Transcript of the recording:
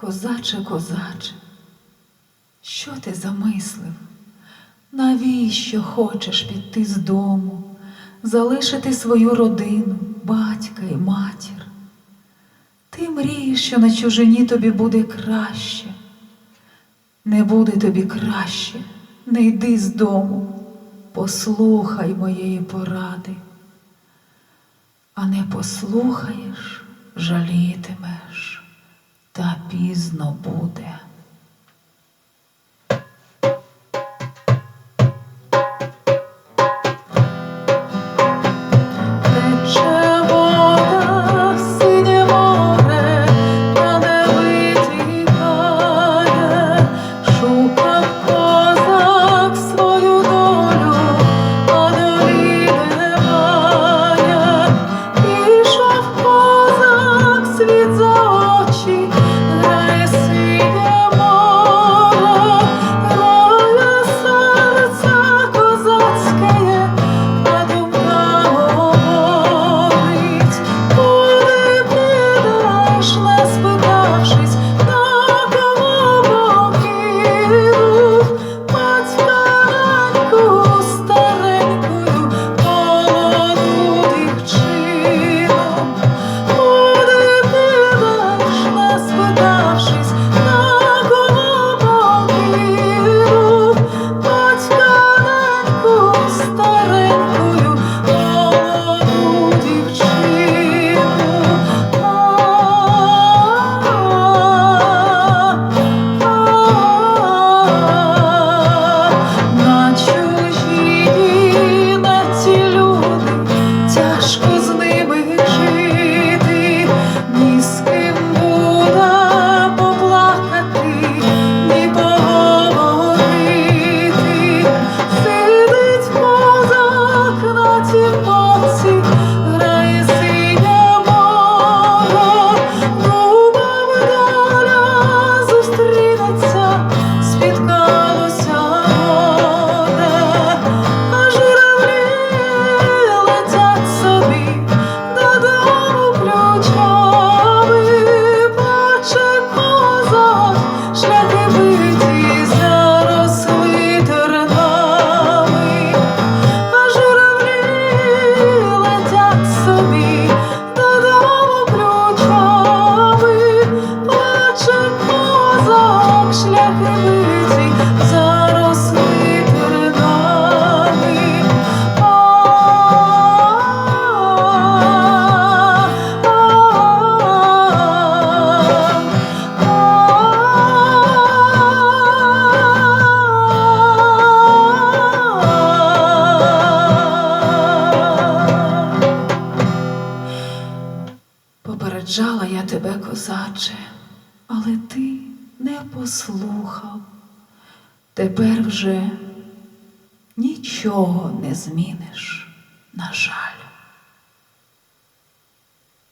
Козаче, козаче, що ти замислив? Навіщо хочеш піти з дому, залишити свою родину, батька і матір? Ти мрієш, що на чужині тобі буде краще. Не буде тобі краще, не йди з дому, послухай моєї поради. А не послухаєш, жалітимеш, та пізно буде. Попереджала я тебе, козаче, але ти не послухав. Тепер вже нічого не зміниш, на жаль.